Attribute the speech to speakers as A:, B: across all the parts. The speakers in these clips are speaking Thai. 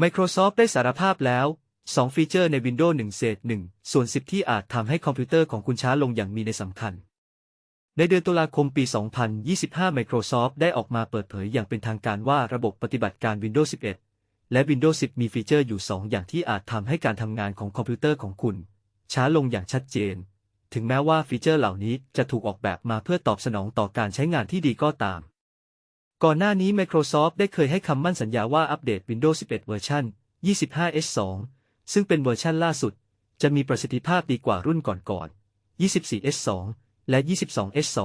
A: Microsoft ได้สารภาพแล้ว 2 ฟีเจอร์ใน Windows 1 เศษ1ส่วน 10 ที่อาจทำให้คอมพิวเตอร์ของคุณช้าลงอย่างมีในสำคัญ ในเดือนตุลาคมปี 2025 Microsoft ได้ออกมาเปิดเผยอย่างเป็นทางการว่าระบบปฏิบัติการ Windows 11 และ Windows 10 มีฟีเจอร์อยู่ 2 อย่างที่อาจทำให้การทำงานของคอมพิวเตอร์ของคุณ ช้าลงอย่างชัดเจน ถึงแม้ว่าฟีเจอร์เหล่านี้จะถูกออกแบบมาเพื่อตอบสนองต่อการใช้งานที่ดีก็ตาม ก่อนหน้านี้ Microsoft ได้เคยให้คำมั่นสัญญาว่าอัปเดต Windows 11 เวอร์ชัน 25H2 ซึ่งเป็นเวอร์ชันล่าสุด จะมีประสิทธิภาพดีกว่ารุ่นก่อนๆ 24H2 และ 22H2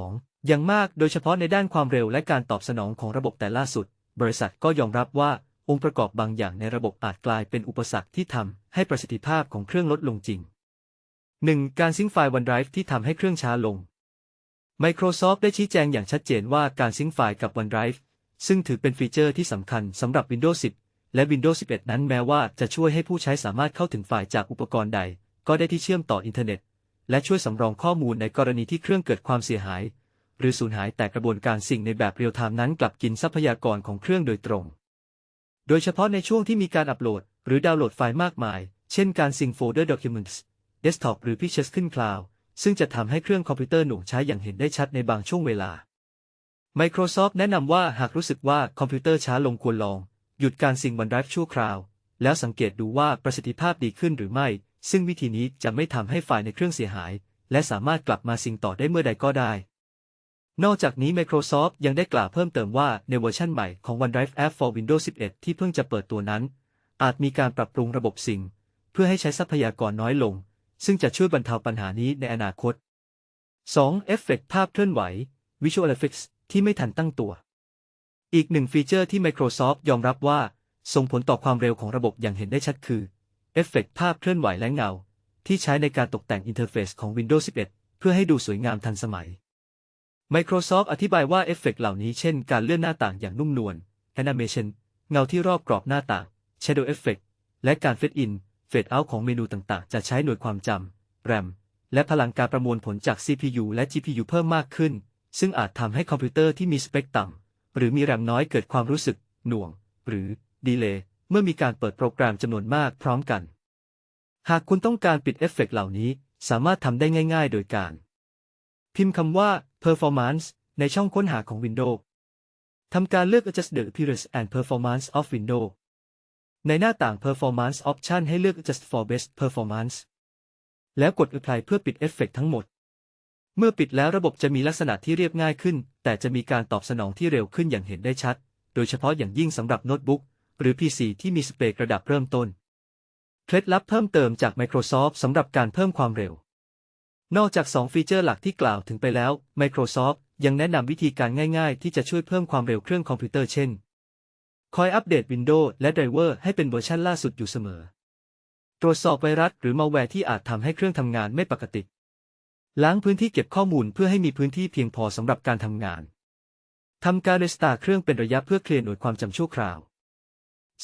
A: อย่างมากโดยเฉพาะในด้านความเร็วและการตอบสนองของระบบแต่ล่าสุด บริษัทก็ยอมรับว่าองค์ประกอบบางอย่างในระบบอาจกลายเป็นอุปสรรคที่ทำให้ประสิทธิภาพของเครื่องลดลงจริง 1. การซิงค์ไฟล์ OneDrive ที่ทำให้เครื่องช้าลง Microsoft ได้ชี้แจงอย่างชัดเจนว่าการซิงค์ไฟล์กับ OneDrive ซึ่งถือเป็นฟีเจอร์ที่สำคัญสำหรับ Windows 10 และ Windows 11 นั้นแม้ว่าจะช่วยให้ผู้ใช้สามารถเข้าถึงไฟล์จากอุปกรณ์ใด ก็ได้ที่เชื่อมต่ออินเทอร์เน็ต และช่วยสำรองข้อมูลในกรณีที่เครื่องเกิดความเสียหาย หรือสูญหายแต่กระบวนการสิ่งในแบบเรียลไทม์นั้นกลับกินทรัพยากรของเครื่องโดยตรง โดยเฉพาะในช่วงที่มีการอัปโหลด หรือดาวน์โหลดไฟล์มากมาย เช่นการซิงโฟลเดอร์ Documents Desktop หรือ Pictures ขึ้นคลาวด์ซึ่งจะทำให้เครื่องคอมพิวเตอร์หน่วงใช้อย่างเห็นได้ชัดในบางช่วงเวลา Microsoft แนะนำว่าหากรู้สึกว่าคอมพิวเตอร์ช้าลงควรลอง หยุดการซิงวันไดรฟ์ชั่วคราว แล้วสังเกตดูว่าประสิทธิภาพดีขึ้นหรือไม่ ซึ่งวิธีนี้จะไม่ทำให้ไฟล์ในเครื่องเสียหาย และสามารถกลับมาซิงต่อได้เมื่อใดก็ได้ นอกจากนี้ Microsoft ยังได้กล่าวเพิ่มเติมว่าในเวอร์ชันใหม่ของ OneDrive App for Windows 11 ที่เพิ่งจะเปิดตัวนั้น อาจมีการปรับปรุงระบบซิงเพื่อให้ใช้ทรัพยากรน้อยลง ซึ่งจะช่วยบรรเทาปัญหานี้ในอนาคต 2. เอฟเฟกต์ภาพเคลื่อนไหว Visual Effects ที่ไม่ทันตั้งตัว อีกหนึ่งฟีเจอร์ที่ Microsoft ยอมรับว่า ส่งผลต่อความเร็วของระบบอย่างเห็นได้ชัดคือเอฟเฟกต์ภาพเคลื่อนไหวและเงา ที่ใช้ในการตกแต่งอินเทอร์เฟซของ Windows 11 เพื่อให้ดูสวยงามทันสมัย Microsoft อธิบายว่าเอฟเฟกต์เหล่านี้เช่นการเลื่อนหน้าต่างอย่างนุ่มนวล Animation เงาที่รอบกรอบหน้าต่าง Shadow Effect และการ Fade In Fade Out ของเมนูต่างๆ จะใช้หน่วยความจำ RAM และพลังการประมวลผลจาก CPU และ GPU เพิ่มมากขึ้น ซึ่งอาจทำให้คอมพิวเตอร์ที่มีสเปคต่ำหรือมีแรมน้อยเกิดความรู้สึก หน่วง หรือดีเลย์เมื่อมีการเปิดโปรแกรมจำนวนมากพร้อมกัน หากคุณต้องการปิดเอฟเฟกต์เหล่านี้สามารถทำได้ง่าย ๆ โดยการ พิมพ์คำว่า performance ในช่องค้นหาของ Windows ทำการเลือก adjust the appearance and performance of Windows ในหน้าต่าง performance option ให้เลือก adjust for best performance แล้วกด apply เพื่อปิดเอฟเฟกต์ทั้งหมด เมื่อปิดแล้วระบบจะมีลักษณะที่เรียบง่ายขึ้น แต่จะมีการตอบสนองที่เร็วขึ้นอย่างเห็นได้ชัด โดยเฉพาะอย่างยิ่งสำหรับโน้ตบุ๊กหรือ PC ที่มีสเปคระดับเริ่มต้น เคล็ดลับเพิ่มเติมจาก Microsoft สำหรับการเพิ่มความเร็ว นอกจาก 2 ฟีเจอร์หลักที่กล่าวถึงไปแล้ว Microsoft ยังแนะนำวิธีการง่าย ๆ ที่จะช่วยเพิ่มความเร็วเครื่องคอมพิวเตอร์เช่น คอยอัปเดต Windows และไดรเวอร์ให้เป็นเวอร์ชันล่าสุดอยู่เสมอ ตรวจสอบไวรัสหรือมาแวร์ที่อาจทำให้เครื่องทำงานไม่ปกติ ล้างพื้นที่เก็บข้อมูลเพื่อให้มีพื้นที่เพียงพอสำหรับการทำงาน ทำการรีสตาร์เครื่องเป็นระยะเพื่อเคลียร์หน่วยความจำชั่วคราว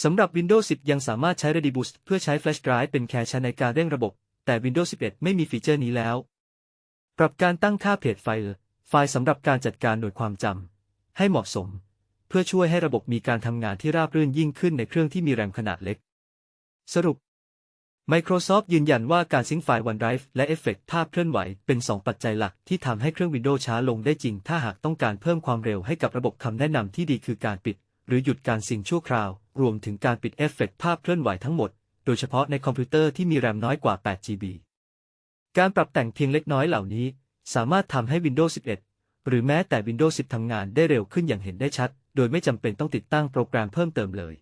A: สำหรับ Windows 10 ยังสามารถใช้ Ready Boost เพื่อใช้ Flash Drive เป็นแคชในการเร่งระบบ แต่ Windows 11 ไม่มีฟีเจอร์นี้แล้ว ปรับการตั้งค่าเพจไฟล์ ไฟล์สำหรับการจัดการหน่วยความจำให้เหมาะสม เพื่อช่วยให้ระบบมีการทำงานที่ราบรื่นยิ่งขึ้นในเครื่องที่มีแรมขนาดเล็ก สรุป Microsoft ยืนยันว่าการซิงค์ไฟล์ OneDrive และเอฟเฟกต์ภาพเคลื่อนไหว เป็น 2 ปัจจัยหลักที่ทำให้เครื่อง Windows ช้าลงได้จริง ถ้าหากต้องการเพิ่มความเร็วให้กับระบบคำแนะนำที่ดีคือการปิด หรือหยุดการซิงค์ชั่วคราว รวมถึงการปิดเอฟเฟกต์ภาพเคลื่อนไหวทั้งหมด โดยเฉพาะในคอมพิวเตอร์ที่มีแรมน้อยกว่า 8 GB การปรับแต่งเพียงเล็กน้อยเหล่านี้ สามารถทำให้ Windows 11 หรือแม้แต่ Windows 10ทำงานได้เร็วขึ้นอย่างเห็นได้ชัด โดยไม่จำเป็นต้องติดตั้งโปรแกรมเพิ่มเติมเลย